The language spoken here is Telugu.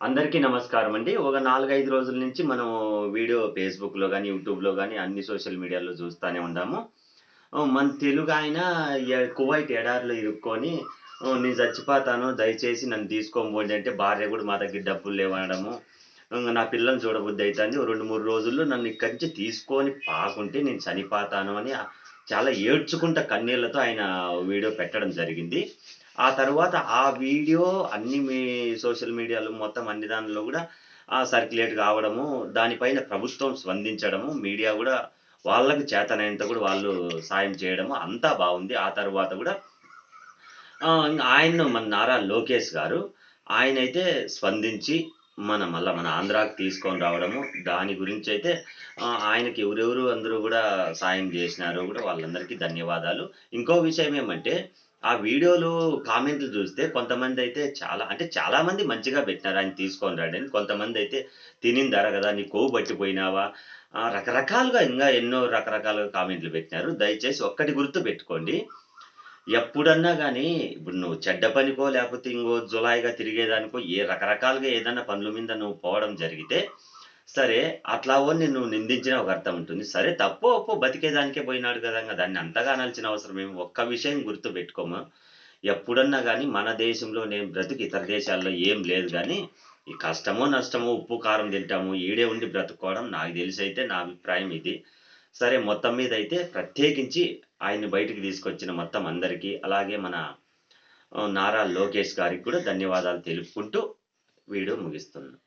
అందరికీ నమస్కారం అండి. ఒక 4, 5 రోజుల నుంచి మనం వీడియో ఫేస్‌బుక్‌లో కానీ యూట్యూబ్‌లో కానీ అన్ని సోషల్ మీడియాలో చూస్తూనే ఉన్నాము. మన తెలుగు ఆయన కువైట్ ఎడారిలో ఇరుక్కొని "నేను చచ్చిపోతాను దయచేసి నన్ను తీసుకొనిపోండి" అంటే భార్య కూడా మా దగ్గర డబ్బులు లేవనడము. నా పిల్లని చూడబుద్ధి అవుతుంది రెండు మూడు రోజుల్లో నన్ను ఇక్కడి నుంచి తీసుకొని పాకుంటే నేను చనిపోతాను అని చాలా ఏడ్చుకుంటా కన్నీళ్ళతో ఆయన వీడియో పెట్టడం జరిగింది. ఆ తర్వాత ఆ వీడియో అన్ని మీ సోషల్ మీడియాలో మొత్తం అన్ని దానిలో కూడా ఆహ్, సర్క్యులేట్ కావడము, దానిపైన ప్రభుత్వం స్పందించడము, మీడియా కూడా వాళ్ళకు చేతనైనంత కూడా వాళ్ళు సాయం చేయడము అంతా బాగుంది ఆ తర్వాత కూడా ఆయన్ను మన నారా లోకేష్ గారు ఆయనైతే స్పందించి మన మళ్ళీ మన ఆంధ్రాకి తీసుకొని రావడము, దాని గురించి అయితే ఆయనకి ఎవరెవరు అందరూ కూడా సాయం చేసినారో కూడా వాళ్ళందరికీ ధన్యవాదాలు. ఇంకో విషయం ఏమంటే ఆ వీడియోలో కామెంట్లు చూస్తే కొంతమంది అయితే చాలా అంటే చాలా మంది మంచిగా పెట్టినారు ఆయన తీసుకొని కొంతమంది అయితే తినిన దారా కదా నీ కొవ్వు పట్టిపోయినావా?" రకరకాలుగా ఇంకా ఎన్నో రకరకాలుగా కామెంట్లు పెట్టినారు. దయచేసి ఒక్కటి గుర్తు పెట్టుకోండి ఎప్పుడన్నా కానీ ఇప్పుడు నువ్వు చెడ్డ పనికో లేకపోతే ఇంకో జులాయిగా తిరిగేదానికో ఏ రకరకాలుగా ఏదన్నా పనుల మీద నువ్వు పోవడం జరిగితే, సరే అట్లా ఓన్ని నువ్వు నిందించిన ఒక అర్థం ఉంటుంది. సరే తప్పో, ఒప్పో బతికేదానికే పోయినాడు కదా! దాన్ని అంతగా అనాల్సిన అవసరం ఏమి. ఒక్క విషయం గుర్తు పెట్టుకోము ఎప్పుడన్నా కానీ మన దేశంలో నేను బ్రతుకు ఇతర దేశాల్లో ఏం లేదు కానీ ఈ కష్టమో, నష్టమో ఉప్పు, కారం తింటాము. ఈడే ఉండి బ్రతుకోవడం నాకు తెలిసి అయితే నా అభిప్రాయం ఇది. సరే మొత్తం మీద అయితే ప్రత్యేకించి ఆయన్ని బయటికి తీసుకొచ్చిన మొత్తం అందరికీ, అలాగే మన నారా లోకేష్ గారికి కూడా ధన్యవాదాలు తెలుపుకుంటూ వీడియో ముగిస్తున్నాను